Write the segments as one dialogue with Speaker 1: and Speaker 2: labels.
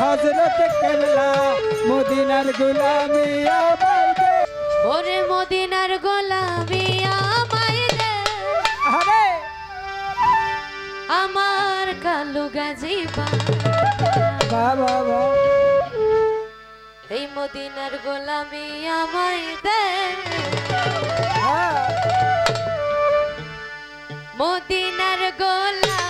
Speaker 1: হজরত কেবলা মদিনার গোলামি আমায় দে।
Speaker 2: ওরে মদিনার গোলামি আমায় দে।
Speaker 1: আরে
Speaker 2: আমার কালু গাজি
Speaker 1: বাবা বাবা।
Speaker 2: এই মদিনার গোলামি আমায় দে।
Speaker 1: হ্যাঁ।
Speaker 2: মদিনার গোলামি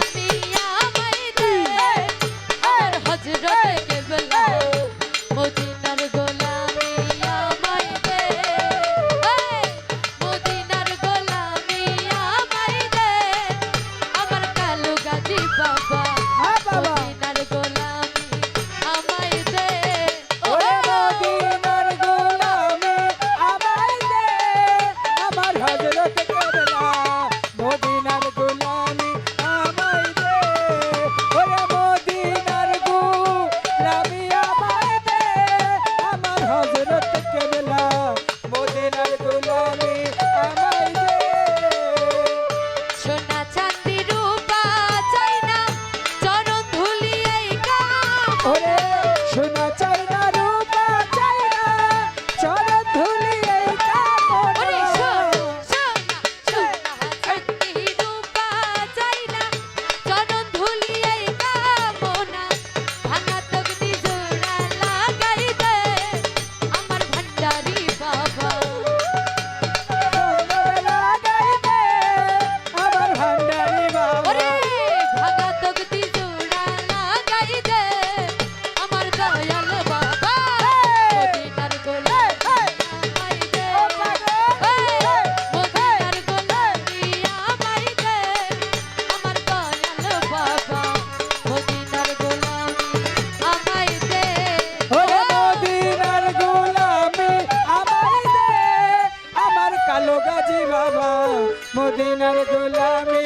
Speaker 2: মদিনার গোলামি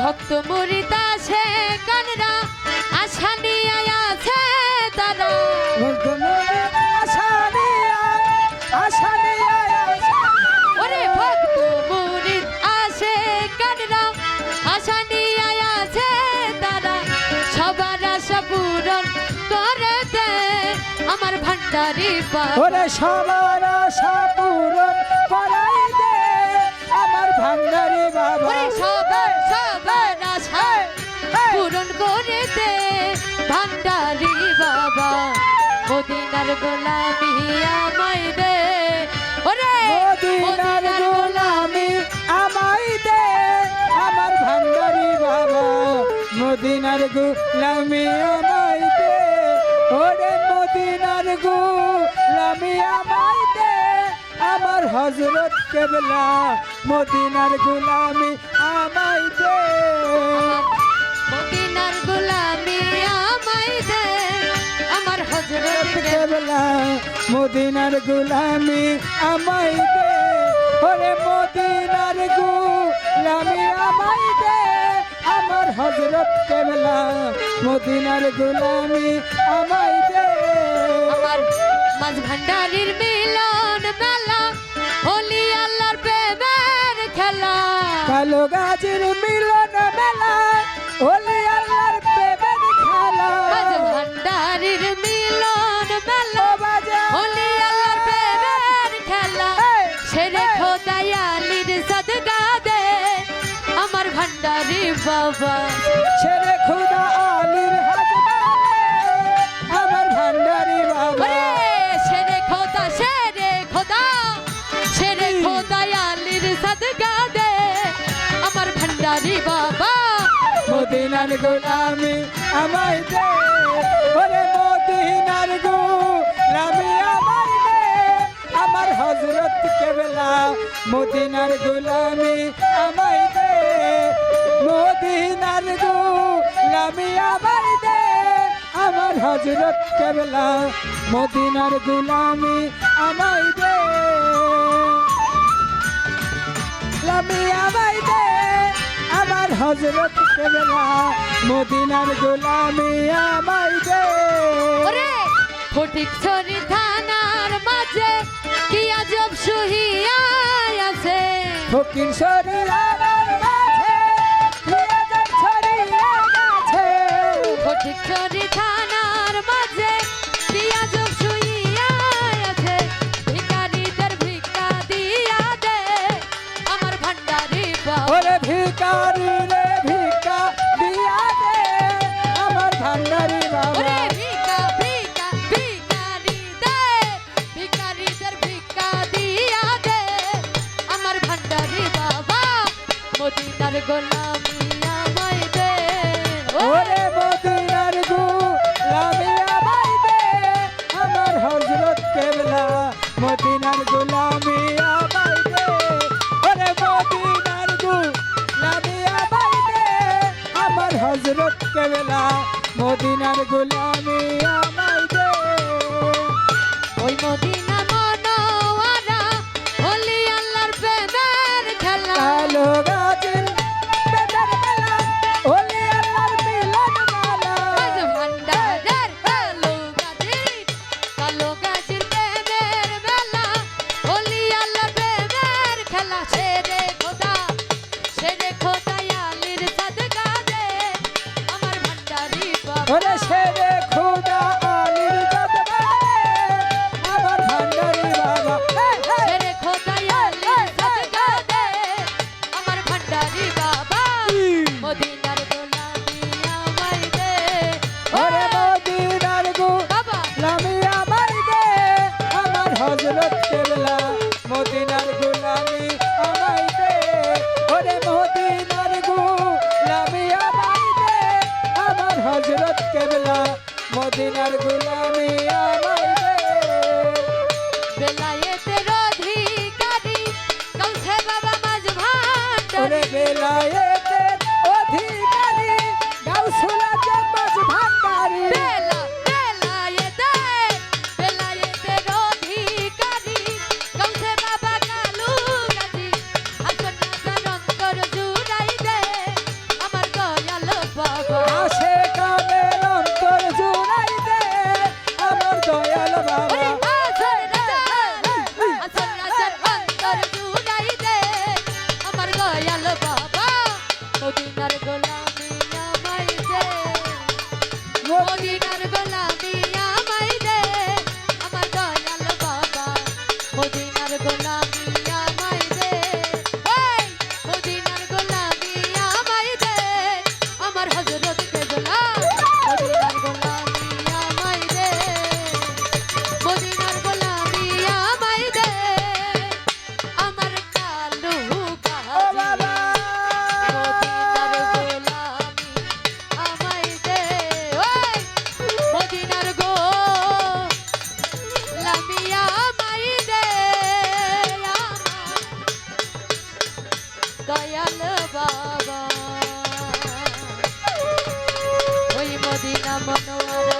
Speaker 2: ভক্ত মুরিদা সে কানরা আশা নিয়ে আছে তারা। আমার
Speaker 1: ওরে সবার আশা পূরণ করাই দে আমার ভান্ডারি বাবা।
Speaker 2: ওরে সবার সবার আশা পূরণ করে দে ভান্ডারি বাবা। মদিনার গোলামি আমায় দে ওরে
Speaker 1: মদিনার গোলামি আমায় দে আমার ভান্ডারি বাবা। মদিনার গোলামি আমায় হজরত কেবলা মদিনার গোলামি আমায় দে।
Speaker 2: মদিনার গোলামি আমায় দে। আমার হজরত
Speaker 1: কেবলা। মদিনার গোলামি আমায় দে। ওরে মদিনার গোলামি আমায় দে। আমার হজরত কেবলা মদিনার গোলামি আমায় দে।
Speaker 2: আমার মাঝ ভান্ডারির মিলন মেলা
Speaker 1: গাছের মিলন মেলা হলি আল্লাহর প্রেমের খেলা।
Speaker 2: ভান্ডারির মিলন মেলা।
Speaker 1: বাজে।
Speaker 2: হলি আল্লাহর প্রেমের খেলা। সেরে। খোদায়ালির সদগা দে আমার ভান্ডারি বাবা।
Speaker 1: ভান্ডারি বাবা। মদিনার গোলামি আমায় দে। ওরে মদিনার গোলামি আমায় দে। আমার হজরত কেবলা মদিনার গোলামি আমায় দে। মদিনার গোলামি আমায় দে। আমার হজরত কেবলা মদিনার গোলামি আমায় দে। লামি আমায় দে। হজরত কেবলা মদিনার গোলামি আমাই দে।
Speaker 2: ওরে! ফটিক ছড়ি থানার মাঝে কি আজব শুহিয়া আছে?
Speaker 1: ফকির শরীর
Speaker 2: Oh. ¡Olé! গোলামি আমায় ওই মদিনা
Speaker 1: হজরত কেবলা মদিনার গুলামি
Speaker 2: আমায় দে মদিনার আমার মদিনার দয়াল বাবা। ওই মদিনা মনোয়ারা